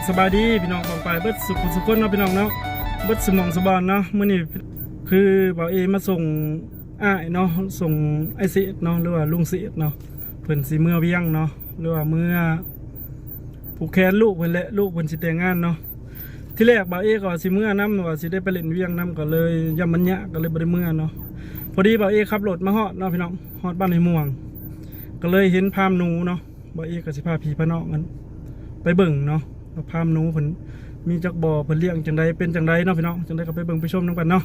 บสบายดีพี่น้องของไปเบิดสุขสุขคนเนาะพี่น้องเนาะเบิดสมองสบานเนาะมื้อนี้คือบ่าวเอมาส่งอ้ายเนาะส่งไอซีเนาะหรือว่าลุงซีเนาะเพิ่นสิเมื่อเวียงเนาะหรือว่าเมื่อผูกแขนลูกเพิ่นแหละลูกเพิ่นสิแต่งงานเนาะที่แรกบ่าวเอก็สิเมื่อนํว่าสิได้ไปเล่นเวียงนํก็เลยย่ำมันยะก็เลยบ่ได้เมื่อเนาะพอดีบ่าวเอขับรถมาฮอดเนาะพี่น้องฮอดบ้านในม่วง ก็เลยเห็นพามหนูเนาะบ่าวเอก็สิพาพี่พาน้องกันไปเบิ่งเนาะ พามหนูเพิ่นมีจักบ่อเพิ่นเลี้ยงจังใดเป็นจังใดเนาะพี่น้องจังใดก็ไปเบิ่งไปชมนํกันเนาะ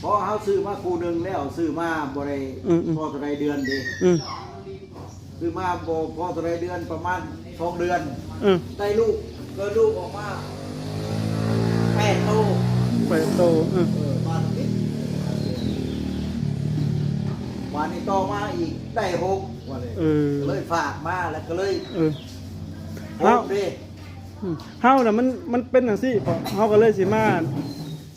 เพราะเขาซื้อมาคูหนึ่งแล้วซื้อมาบริอืมอืม พอตัวใดเดือนดีอืมซื้อมาบพอตัวใดเดือนประมาณสองเดือน อืมได้ลูกเกิดลูกออกมาแปดโตไปโตอืมเออมาตรงนี้วันนี้ต่อมาอีกได้หกวันเลยเออ ก็เลยฝากมาแล้วก็เลยเออห เอ้ากดิอืมเฮาน่ะมันมันเป็นจังซี่พอเฮาก็เลยสิมา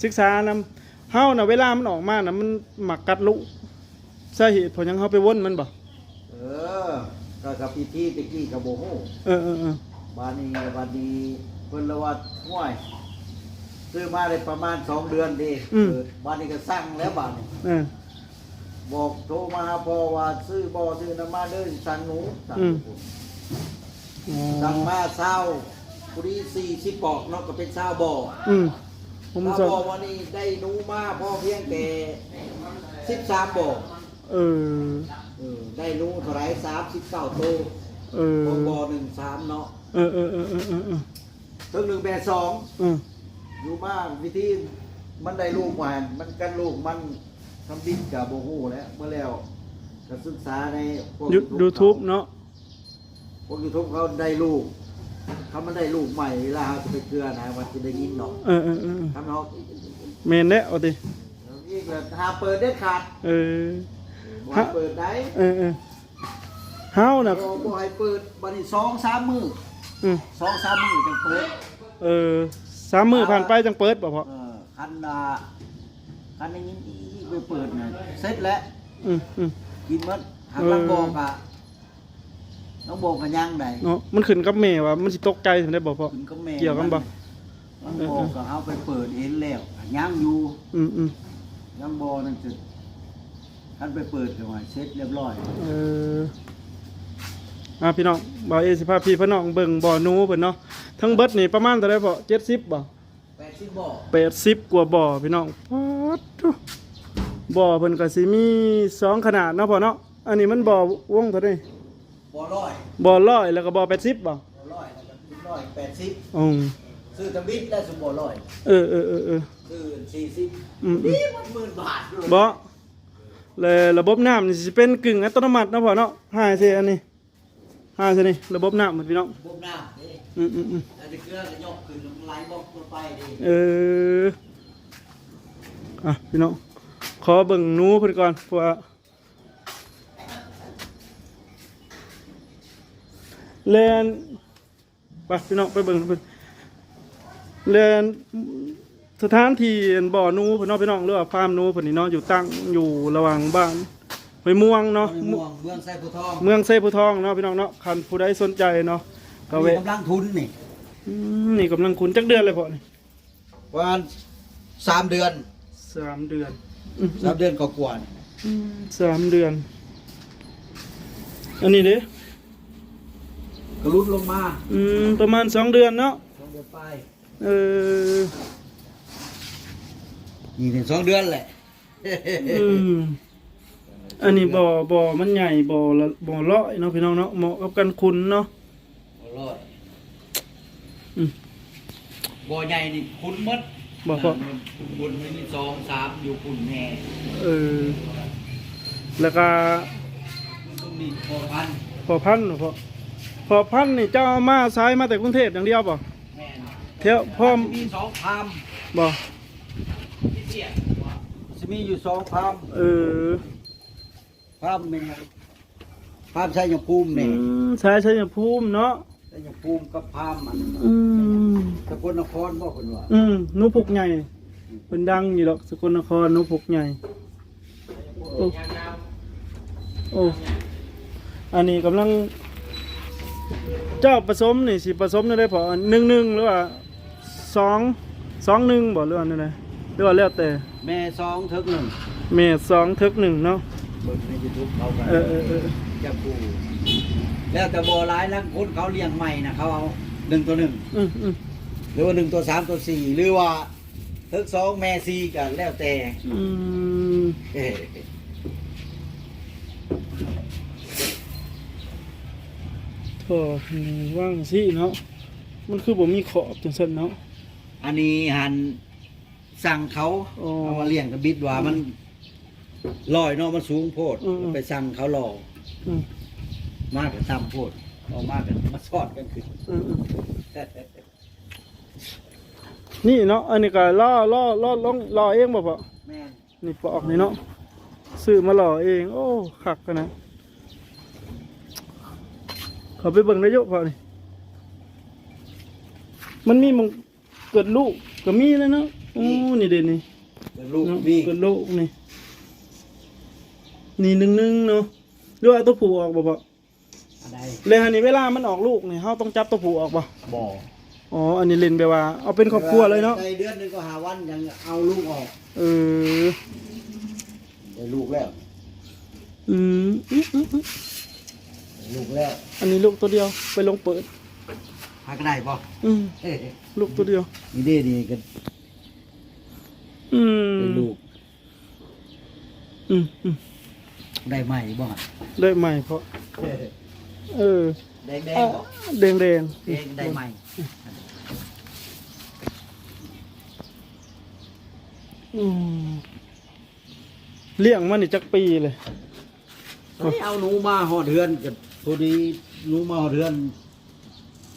ศึกษานำเฮาน่ะเวลามันออกมาน่ะมันมักกัดลูกสาเหตุเพราะหยังเฮาไปวนมันบ่เออก็กับพี่ที่ตะกี้กับโบโฮเออเออเออ บานนี้บานนี้เพิ่นละว่าห่วยซื้อมาได้ประมาณสองเดือนดีเออบานนี้ก็สั่งแล้วบานนี้ เออ บอกโทรมาพอว่าซื้อบ่อซื้อน้ำมาเด้อสั่งหนูสั่งอืมอ๋อ สั่งมาเศร้าปุรีสี่สิบปอกเนาะก็เป็นเศร้าบ่ออืมผมเศร้าสอบ่อวันนี้ได้หนูมาพอเพียงแต่สิบสามบ่อเออ เออได้หนูเท่าไหรสามสิบเก้าโตเออ บ่อบ่อหนึ่งสามเนาะเออเออเออเออเออเออถึงหนึ่งแปดสอง เอออยู่มาวิธีมันได้ลูกมามันกันลูกมันทำดินกับโบหูแล้วเมื่อแล้วก็ศึกษาในพวกยู YouTube ยูทูบเนาะ พวกยูทูบเขาได้ลูกเขามันได้ลูกใหม่เวลาเขาจะไปเกลือนะมันจะได้ยินเนาะเออเออเออทำเขาเมนแล้วเอาติอีกแล้วหาเปิดได้ขาดเออบ่ฮะให้เปิดได้เออเออเฮาน่ะบ่บ่ให้เปิดบัดนี้สองสามมืออืมสองสามมือจังเปิดเออสามมือผ่านไปจังเปิดบ่พอเออคันน่ะคันได้ยินอีไปเปิดน่ะเสร็จแล้วอืมอืมกินหมดหางเออลังบอกอะ น้องบอกกันยังได้เนาะมันขึ้นกับแม่ว่ามันสิตกใจถึงได้บ่พอถึงก็แม่เกี่ยวกันบ่ น้องบอกก็เอาไปเปิดเห็นแล้วยังอยู่อืมอืมยังบอนั่นจะท่านไปเปิดกันไว้เสร็จเรียบร้อยเอออ่าพี่น้องบ่าวเอสิพาพี่พี่น้องเบิ่งบ่อหนูเพิ่นเนาะทั้งเบิดนี่ประมาณเท่าใดพอ70บ่แปดสิบบ่อ80กว่าบ่อพี่น้องป๊าดโถ่บ่อเพิ่นก็สิมีสองขนาดเนาะพ่อเนาะอันนี้มันบ่อวงเท่าใด บ่อร้อยบ่อร้อยแล้วก็บ่อ80บ่บ่อร้อยแล้วก็สิบร้อยแปดสิบอืมซื้อตะบิดได้สมบ่อร้อยเออเออเออเออซื้อสี่สิบอืมอืมนี่มันหมื่นบาทด้วยบ่เลยระบบน้ำนี่สิเป็นกึ่งอัตโนมัติเนาะพ่อเนาะหาเซอันนี้หาเซนี่ระบบน้ำหมดพี่น้องบุกน้ำนี่อืมอืมอืมอันนี้เครื่องก็ยกขึ้นแล้วมันไหลบอกลงไปดิเอออะพี่น้องขอเบิ่งหนูเพิ่นก่อนเพราะว่า แลนไปพี่น้องไปเบิ่งเพิ่นแลนสถานที่บ่อหนูเพิ่นเนาะพี่น้องหรือว่าฟาร์มหนูเพิ่นนี่เนาะอยู่ตั้งอยู่ระหว่างบ้านห้วยม่วงเนาะม่วงเมืองไซผู้ทองเมืองเซพุทองเนาะพี่น้องเนาะคันผู้ใดสนใจเนาะก็มีเวะกำลังทุนนี่อืมนี่กำลังคุณจักเดือนเลยพอนี่ประมาณสามเดือนสามเดือนอืมสามเดือนกว่าๆนี่ อืมสามเดือน อันนี้เด้ ก็รุดลงมาอืมประมาณสองเดือนเนาะสองเดือนไปเออนี่ถึงสองเดือนแหละอืมอันนี้บ่อบ่อมันใหญ่บ่อละบ่อเลาะเนาะพี่น้องเนาะเหมาะกับกันคุณเนาะบ่รอดอืมบ่อใหญ่นี่คุณมดบ่พอบุญมีสองสามอยู่คุณแม่เออแล้วก็ต้องมีพอพันพอพันธุ์พอ พอพันธุ์นี่เจ้าเอามาใช้มาแต่กรุงเทพอย่างเดียวบ่แม่นเที่ยวพ่อมมีสองพามบ่จะมีอยู่สองพามเออพามเป็นไงพามใช้ยาภูมิอืเนี่ยมใช้ชัยภูมิเนาะใช้ยาภูมิกับพามมันอืมสกลนครบ่คนว่าอืมหนูพุกใหญ่เป็นดังอยู่หรอกสกลนครหนูพุกใหญ่ โอ้ โอ้ อันนี้กำลัง เจ้าผสมนี่สิผสมได้พอหนึ่งหนึ่งหรือว่าสองสองหนึ่งบ่หรือว่านั่นไงหรือว่าแล้วแต่แม่สองเทิกหนึ่งเมษสองทึกหนึ่งเนาะ เบิ่งใน YouTube เขากันเออเออเออ จะกูแล้วแต่บ่ร้ายแล้วคนเขาเลี้ยงใหม่นะเขาเอาหนึ่งตัวหนึ่งอืมอืมหรือว่าหนึ่งตัวสามตัวสี่หรือว่าเทิกสองแม่สี่กันแล้วแต่อืม เอ้ย โถ่ว่างสิเนาะมันคือบ่มีขอบจังซั่นเนาะอันนี้หันสั่งเขาอ๋อเอามาเลี้ยงกับบิดว่ามันลอยเนาะมันสูงโพดอืมไปสั่งเขาหล่ออืมมากกับต่ำโพดออกมากกับมาสอดกันคืออืมอืมนี่เนาะอันนี้ก็ล่อล่อล่อลงล่อเองบ่พอแม่นนี่ปอกนี่เนาะซื้อมาล่อเอง โอ้คักกันนะ เขาไปเบิ่งได้เยอะพอนี่มันมีหมองเกิดลูกก็มีแล้วเนาะโอ้นี่เด่นนี่เป็นลูกเนาะมีเกิดลูกนี่นี่หนึ่งหนึ่งเนาะหรือว่าเอาตัวผู้ออกบ่บ่อะไรเลยอันนี้เวลามันออกลูกนี่เฮาต้องจับตัวผู้ออกบ่บ่ออ๋ออันนี้เล่นแบบว่า เอาเป็นครอบครัวเลยเนาะในเดือนหนึงก็หาวันยังเอาลูกออกเออได้ลูกแล้วอืมอืมอืมอืมได้ ลูกแล้วอันนี้ลูกตัวเดียว ไปลงเปิดหาก็ได้ป่ะอืมลูกตัวเดียว นี่เด้ดีกันอืมได้ลูกอืมอืมได้ใหม่บ่ได้ใหม่เพราะเออแดงแดงบ่แดงแดงแดงได้ใหม่อืมเลี้ยงมันนี่จักปีเลย เฮ้ยเอาหนูมาหอดเดือนกับ พอดีหนูมาหอดเดือน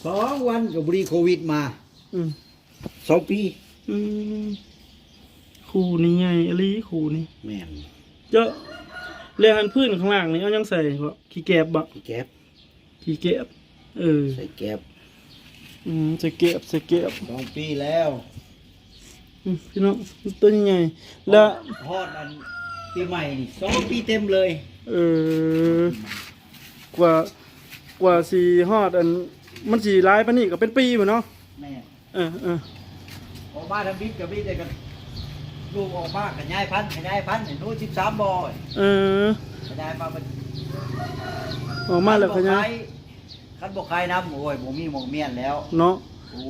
สองวันกับบรีโควิดมาอืมสองปีอืมคู่นี้ไงอลีคู่นี้แม่นเจาเรียหันพื้นข้างล่างนี่เอายังใส่เพราะขี้แกบบักแก๊บขี้แกบเออใส่แก๊บอืมใส่แกบใส่แกบสองปีแล้วอืมพี่น้องตัวใหญ่ๆแล้วฮอดอันปีใหม่นี่สองปีเต็มเลย เออ กว่ากว่าสีฮอดอันมันสีร้ายปานนี่ก็เป็นปีหมดเนาะแม่นเออเออออกมาทำบิดกับบิดเดียวกันลูกออกมาขยายพันธุ์ขยายพันธุ์หนูสิบสามบ่อยเออขยายมาเป็นออกมาแล้วขยายคันบอกขายน้ำโอ้ยบ่มีหมองเมียนแล้วเนาะ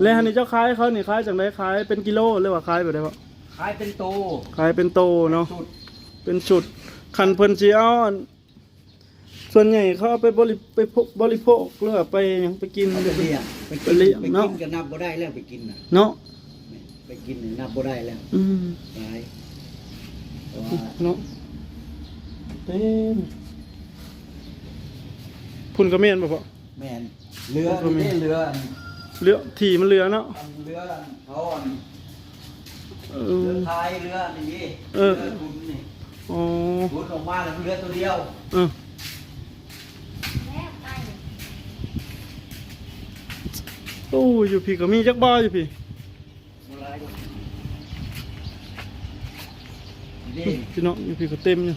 แล้วอันนี้เจ้าขายเขานี่ขายจังไดขายเป็นกิโลหรือว่าขายแบบใดบ่ขายเป็นโตขายเป็นโตเนาะสุดเป็นจุดคันเพิ่นสิเอาอัน ส่วนใหญ่เขาเอาไปบริไปพกบริโภคหรือว่าไปหยังไปกินเขาจะเลี้ยงไปไปกินเลี้ยงไปเนาะ กินก็นับบ่ได้แล้วไปกินน่ะเนาะไปกินนี่นับบ่ได้แล้วอืมตายเพราะว่าเนาะเต็มพุ่นกระเมนบ่พอแม่นเรือนี่เรืออันเรือถี่มันเรือเนาะอันเรืออันเขาอันเอเรืออ ท้ายเรือนี่เออรือทุนนี่อ๋อทุนออกมาแล้วเรือตัวเดียว เออ โอ้อยู่พี่ก็มีจักบ่ออยู่พี่บ่หลายดอกนี่พี่น้องอยู่พี่ก็เต็มอยู่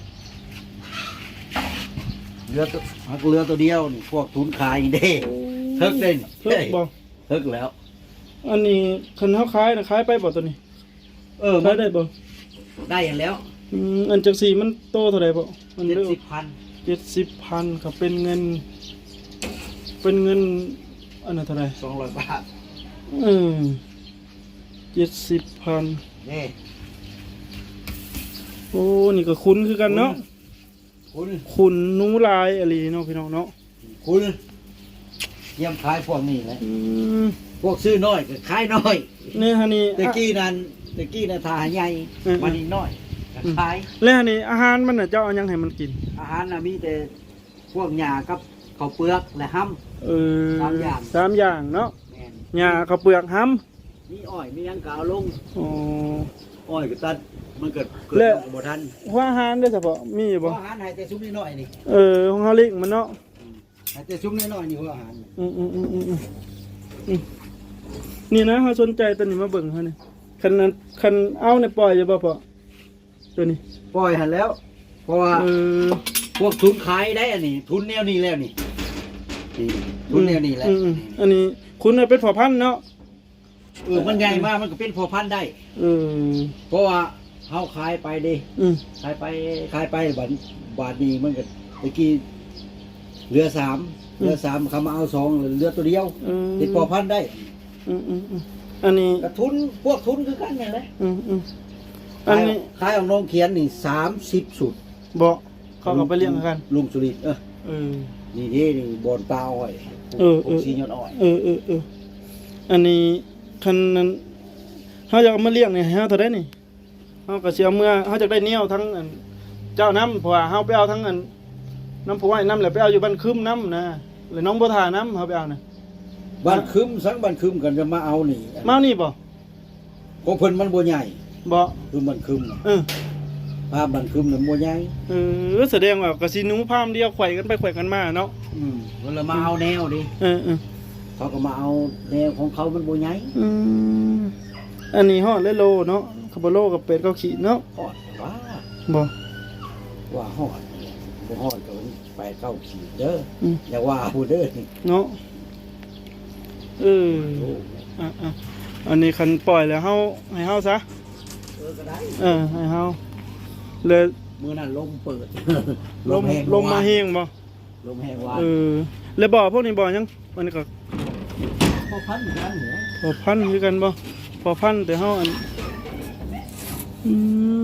เรือตัวหักเรือตัวเดียวนี่พวกทุนขายนี่เด้เฮิกเด้นเพิกบ่เฮิกแล้ว อันนี้คันเฮาขายน่ะขายไปบ่ตัวนี้ เออขายได้บ่ได้อย่างแล้วอืมอันจังสีมันโตเท่าไหร่บ่อันเจ็ดเด้อสิบพันเจ็ดสิบพันครับเป็นเงิน เป็นเงิน อันนั้นเท่าไหร่สองร้อยบาทเออเจ็ดสิบพันนี่โอ้นี่ก็คุ้นคือกันเนาะคุณคุณหนูลายอะไรเนาะพี่น้องเนาะคุณเยี่ยมขายพวกนี้แหละอืมพวกซื้อน้อยก็ขายน้อยเนี่ยฮะนี่ตะกี้นั้นตะกี้นั้นทาใหญ่อืมมันอีกน้อยก็ขายแล้วฮะนี่อาหารมันน่ะเจ้าเอาหยังให้มันกิน อาหารน่ะมีแต่พวกหญ้ากับข้าวเปลือกและห้ำ เออสามอย่าง สามอย่างเนาะแม่นหญ้าข้าวเปลือกห้มีอ้อยมีหยังกาวลงำอ๋อ อ้อยก็ตัดมันเกิดเกิดและลงบ่ทันหัว่าอาหารได้เฉพาะมีเพบ่ราะอาหารให้แต่ซุ้มน้อยๆนี่เออของเฮาเลิกมันเนาะให้แต่ซุ้มน้อยๆนี่หัวอาหารอืมอืมอืมอืมอืมอืมนี่นะเขาสนใจตัวนี้มาเบิ่งเขานี่คันนั้นคันเอาในปล่อยจะบ่พอตัวนี้ปล่อยหันแล้ว เพราะว่าเออพวกทุนขายได้อันนี้ ทุนแนวนี้แล้วนี่ นี่ทุนแนวนี้แหละอืมๆอันนี้ คุณน่ะเป็นพ่อพันธุ์เนาะเออมันใหญ่มากมันก็เป็นพอพันธุ์ได้ เออเพราะว่าเฮาขายไปเดิอืมขายไปขายไปบาทบาทนี้มันก็ตะกี้เหลือสามเหลือสามเขามาเอาสองเหลือตัวเดียวอืมติดพอพันธุ์ได้อืมอืมอืมอันนี้กระทุนพวกทุนคือกันนี่แหละอืมอืมอันนี้ขายของน้องเขียนนี่สามสิบสุดบอกเขาก็ไปเลี้ยงกันลุงสุริตเออ เออ นี่นี่นี่บอนปลาอ้อยเออเออปลูกสียอดอ้อย เออเออเอออันนี้คันนั้นเขาอยากเอามาเลี้ยงเนี่ยให้เขาเท่าได้นี่เขาก็เสียเมื่อเขาจะได้เนี่ยวทั้งอันเจ้าน้ำเพราะว่าเขาไปเอาทั้งอันน้ำผู้ว่าน้ำแหละไปเอาอยู่บ้านคืมน้ำนะหรือน้องบัวทาน้ำเขาไปเอานะบ้านคึมสังบ้านคึมกันจะมาเอานี่มานี่บ่ของเพิ่นมันบ่ใหญ่บ่คือบ้านคึมน่ะเออ ภาพบ้านคึมน่ะบ่ใหญ่เออแสดงว่ากระสีหนูพามเดียวไขว่กันไปไขว่กันมาเนาะอืมเวลามาเอาแนวดิเออเออเขาก็มาเอาแนวของเขามันบ่ใหญ่อืมอันนี้ฮอดเลโลเนาะคาร์โบโลกับเป็ดเกาขีดเนาะฮอดว่าบ่ว่าฮอดบ่ฮอดก็ไปเก้าขีดเด้ออืมอย่าว่าผู้เด้อนี่เนาะเออโอ้อะอะอันนี้คันปล่อยแล้วเฮาให้เฮาซะเออก็ได้เออให้เฮา เลยมื้อนั้นลมเปิด ลมแห้งลมมาเฮงบ่ลมแห้งหวานเออแล้วบ่อพวกนี้บ่อยังมันก็พอพันกันเหรอบ่อพันคือกันบ่พอพันแต่เฮาอันอื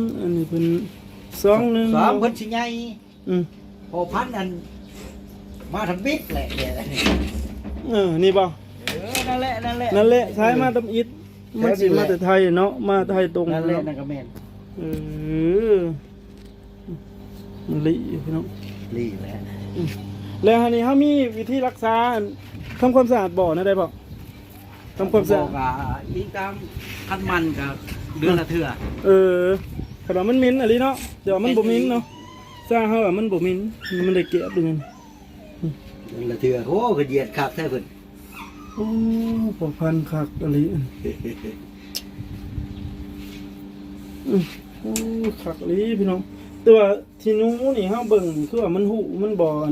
มอันนี้เป็นสองหนึ่งสามเพิ่นสิใหญ่อืมพอพันอันมาทำบิ๊กแหละเนี่ยเออนี่บ่เออนั่นแหละนั่นแหละนั่นแหละใช้มาตำอิดมันสิมาแต่ไทยเนาะมาไทยตรงนั่นแหละเนาะนั่นก็แม่นเออ มันลิพี่น้องลีแหละแล้วอันนี้เขามีวิธีรักษาทำความสะอาดบ่อนะได้บ่ทำความสะอาด บอกว่าอีตามคันมันกับเดือนละเทื่อเออขนาดมันมิ้นอะไรเนาะเดี๋ยวมันบ่มิ้นเนาะสร้างเขาอะมันบ่มิ้นมันได้เก็บเป็นยังเดือนละเทื่อโอ้ก็เหยียดคักแท้เพิ่นโอ้พอพันคักอะไรอืมโอ้คักอะไรพี่น้อง แต่ว่าที่หนู้นี่เฮาเบิ่งคือว่ามันหูมันบ่อน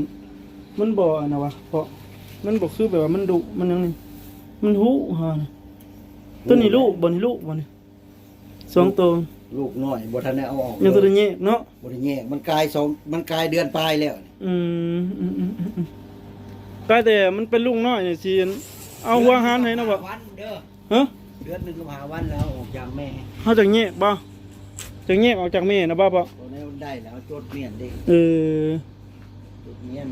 มันบ่อนนะวะเพราะมันบ่คือแบบว่ามันดุมันยังนี่มันหูฮะตัวนี้ลูกบ่นี่ลูกบ่นี่สองตัวลูกน้อยบ่ทันได้เอาออกยังตัวนี้แยกเนาะบ่ได้แยกมันกลายสองมันกลายเดือนปลายแล้วอืมอืมอืมอืมอืมก็แต่มันเป็นลูกน้อยนี่สิเอาหัวหารให้นะบ่วันเด้อฮะ เดือนหนึงก็หาวันแล้วออกจากแม่เฮาจะแยกบ่จะแยกออกจากแม่นะบ่บ่ตัวนี้มัน ได้แล้วจดเมียนเด้เออจดเมียน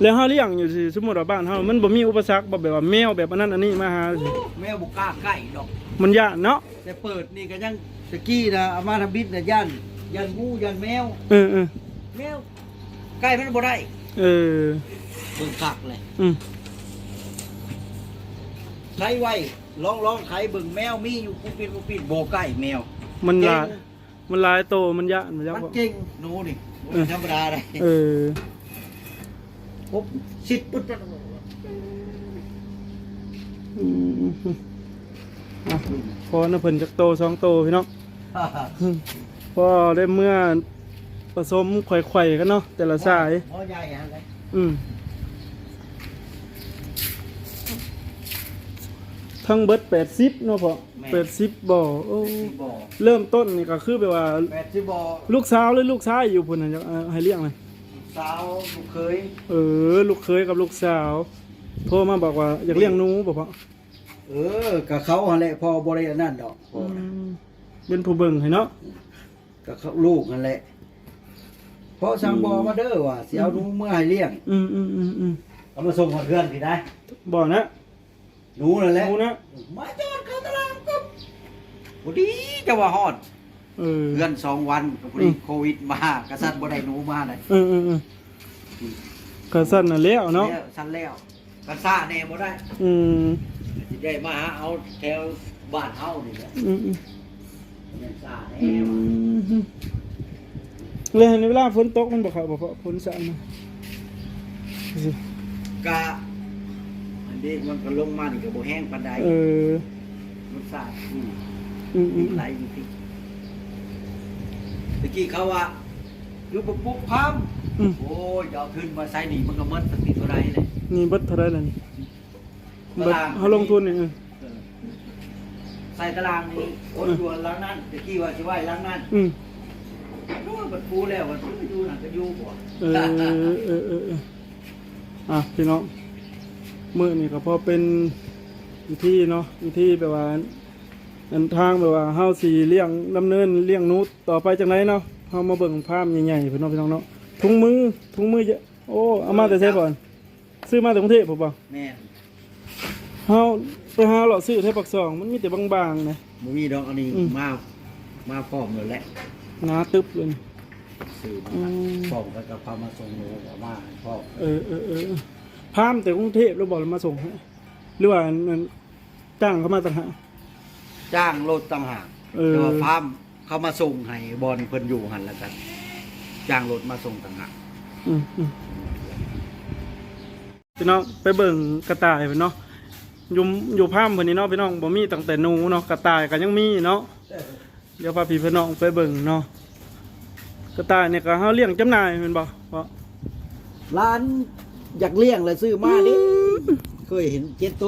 แล้วเฮาเลี้ยงอยู่สิสมมุติว่าบ้านเฮามันบ่มีอุปสรรคบ่แบบว่าแมวแบบอันนั้นอันนี้มาหาสิแมวบ่กล้าใกล้ดอก มันยากเนาะแต่เปิดนี่ก็ยังตะกี้นะเอามาทำบิดนะยันยันงูยันแมว เออเออแมวใกล้มันบ่ได้เออเบิ่งคักเลยอืมใช้ไว้ลองลองไขเบิ่งแมวมีอยู่ปุ๊บปิดปุ๊บปิดบ่ใกล้แมว มันหลายเก่ง มันหลายโตมันยากมันยากมันบ่เก่งหนูนี่บ่เออธรรมดาเลยเออปุ๊บสิปุ๊บปุ๊บอืมอะพอนะเพิ่นจักโตสองโตพี่น้องพอได้เมื่อผสมไข่ๆกันเนาะแต่ละสายหม้อใหญ่ฮะเลยอืม ทั้งเบิดแปดสิบเนาะพอแปดสิบบ่อโอ้สิบ่เริ่มต้นนี่ก็คือแบบว่า แปดสิบ่ลูกสาวหรือลูกชายอยู่พุ่นน่ะจะเอาให้เลี้ยงเลยสาวลูกเคยเออ ลูกเคยกับลูกสาว โทรมาบอกว่าอยากเลี้ยงหนูบอกว่าเออกับเขาหั่นแหละพอบ่ได้อันนั่นดอกพอเป็นผู้เบิ่งให้เนาะ กับเขาลูกนั่นแหละพอสั่งบ่มาเด้อว่าสิเอาหนูเมื่อให้เลี้ยงอืมอืมอืมอืมเอามาส่งให้เพื่อนพี่ได้บอกนะ หนูนั่นหแหละนูนะมาจอดเข้าตลาดก็พอดีจะว่าฮอดเออ เพื่อนสองวันก็พอดีโควิดมากระสันบ่ได้หนูมาเลยเออเออเออก็สั่นน่ะแล้วเนาะแล้วสั้นแล้วกระซ่าแน่บ่ได้อืมสิได้มาหาเอาแถวบ้านเฮานี่แหละอืมอืมแม่นซ่าแน่อืว่ะมเลยในเวลาฝนตกมันบอกเขาบอกว่าฝนสะมากะ อันนี้มันก็ลงมานี่ก็บ่แห้งปานใดเออ มันซ่าอืมอืมอืมีมไหลอยู่ที่ตะกี้เขาว่าอยู่ปุ๊บปุ๊บพามอืมโอ้ยเอาขึ้นมาใส่นี่มันก็หมดสติตัวใดเลยนี่เบิดเท่าไรล่ะนี่เบิดตารางเขาลงทุนนี่เออเออใส่ตารางนี้โอนดวนหลังนั้นตะกี้ว่าสิไหวหลังนั้นอืมรู้ว่าบัดปูแล้วว่าอยู่นั่นก็อยู่บ่ เออเออเออเอออะพี่น้อง มื้อนี่ก็พอเป็นวิธีเนาะวิธีแบบว่าอันทางแบบว่าเฮาสิเลี้ยงดำเนินเลี้ยงหนูต่อไปจังไดเนาะเฮามาเบิ่งภาพใหญ่ๆพี่น้องพี่น้องเนาะถุงมือถุงมือเยอะโอ้เอามาแต่ไสก่อนซื้อมาจากกรุงเทพบ่บ่แม่นเฮาไปหาเลาะซื้อแถวปักซองมันมีแต่บางๆนะบ่มีดอกอันนี้อืม มามาพร้อมแล้วแหละหนาตึบเลยนี่ซื้อมาอืม พร้อมแล้วก็พามาส่งหนูออกมาให้พ่อเออเออเออ พามแต่กรุงเทพแล้วบอกแล้วมาส่งให้หรือว่าอันนั้นจ้างเขามาต่างหาก จ้างรถต่างหากเออ แต่ว่าฟาร์มเขามาส่งให้บอลเพิ่นอยู่หันแล้วกันจ้างรถมาส่งต่างหากอืมอืมพี่น้องไปเบิ่งกระต่ายไปเนาะอยู่อยู่พามเพิ่นนี่เนาะพี่น้องบ่มีตั้งแต่หนูเนาะกระต่ายก็ยังมีเนาะเดี๋ยวพาพี่พี่น้องไปเบิ่งเนาะกระต่ายเนี่ยก็เฮาเลี้ยงจำหน่ายแม่นบ่บ่ร้าน อยากเลี้ยงเลยซื้อมาดิเคยเห็นเจ็ดโต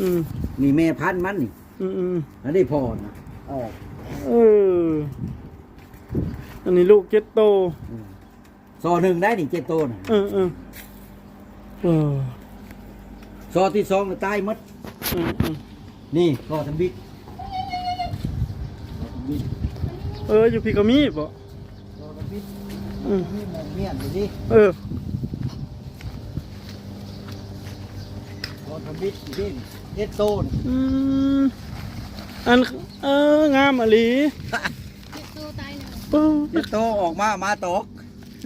อืมนี่แม่พันธุ์มันนี่อืมอืมอันนี้พอนะออกเอออันนี้ลูกเจ็ดโตซอหนึ่งได้นี่เจ็ดโตนะเออเออเออซอที่สองก็ตายหมดอืมอืมนี่ซอทำบิ๊กซอทำบิ๊กเอออยู่พี่ก็มีบ่ซอทำบิ๊กอืมนี่มันเมียนดูดิเออ ซอทำบิ๊กดูดิเจ็ดโตนอืมอันเอองามอะลีตัวตายหนึ่งปึ้งเจ็ดโตออกมามาตก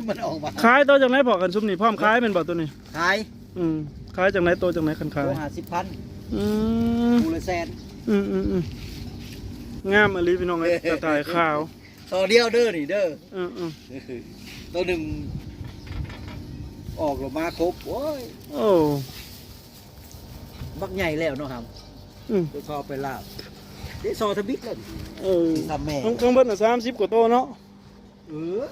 มันออกมาขายตัวจังไหนพอกันซุมนี่พร้อมขายเป็นบ่ตัวนี้ ขายอืมขายจังไหนตัวจังไหนคันขายโลหาสิบพันอืมคูละแสนอืมอืมอืมงามอะลีพี่น้องไอ้กระต่ายขาวต่อเดียวเด้อนี่เด้อเออเออตัวหนึ่งออกลงมาครบโอ้ยโอ้ บักใหญ่แล้วเนาะครับอืมตัวซอไปลาบได้ซอทบิกเลยเออทำแม่ข้างข้างเบิดน่ะ30กว่าโตวเนาะเออ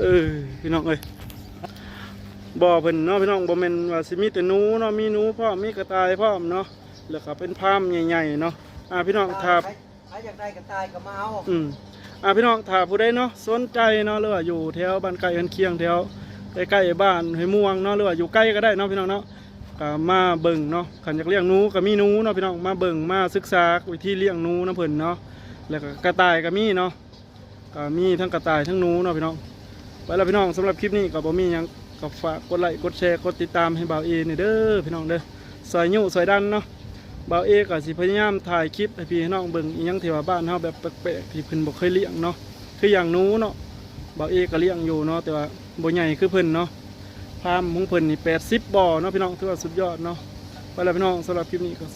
เออพี่น้องเอ้ยบ่อเพิ่นเนาะพี่น้องบ่แม่นว่าสิมีแต่หนูเนาะมีหนูพร้อมมีกระต่ายพร้อมเนาะแล้วก็เป็นพามใหญ่ๆเนาะอ่าพี่น้องถ้าใครใครอยากได้ก็ตายก็มาเอาอืมอ่าพี่น้องถ้าผู้ใดเนาะสนใจเนาะหรือว่าอยู่แถวบ้านไกลกันเคียงแถว ใกล้ๆบ้านห้วยม่วงเนาะหรือว่าอยู่ใกล้ก็ได้เนาะพี่น้องเนาะก็มาเบิ่งเนาะขันอยากเลี้ยงหนูก็มีหนูเนาะพี่น้องมาเบิ่งมาศึกษาวิธีเลี้ยงหนูนะเพิ่นเนาะแล้วก็กระต่ายก็มีเนาะก็มีทั้งกระต่ายทั้งหนูเนาะพี่น้องไปแล้วพี่น้องสำหรับคลิปนี้ก็บ่มีหยังก็ฝากกดไลค์กดแชร์กดติดตามให้บ่าวเอนี่เด้อพี่น้องเด้อซอยยุ่ซอยดันเนาะบ่าวเอก็สิพยายามถ่ายคลิปให้พี่น้องเบิ่งอีหยังที่ว่าบ้านเฮาแบบแปลกๆที่เพิ่นบ่เคยเลี้ยงเนาะคืออย่างหนูเนาะบ่าวเอก็เลี้ยงอยู่เนาะแต่ว่า บ่ใหญ่คือเพิ่นเนาะฟามของเพิ่นนี่80บ่อเนาะพี่น้องถือว่าสุดยอดเนาะไปแล้วพี่น้องสำหรับคลิปนี้ก็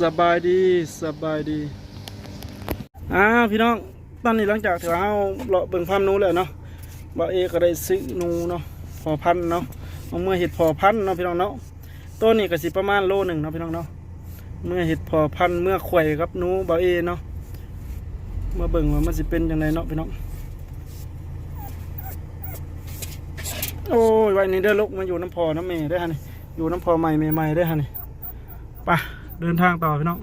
สบายดีสบายดีอ่าพี่น้องตอนนี้หลังจากที่เฮาเลาะเบิ่งฟามนูแล้วเนาะบ่าวเอก็ได้ซื้อนูเนาะพอพันเนาะเอาเมื่อเฮ็ดพอพันเนาะพี่น้องเนาะตัวนี้ก็สิประมาณโลหนึ่งเนาะพี่น้องเนาะเมื่อเห็ดพอพันเมื่อข่ครับนูบาเอเนาะมาเบิ่งว่ามันสิเป็นยังไงเนาะพี่น้อง โอ้ยไว้นี่เด้อลูกมาอยู่น้ำพอน้ำเมย์ได้ฮะนี่อยู่น้ำพอใหม่ใหม่ได้ฮะนี่ไปเดินทางต่อพี่น้อง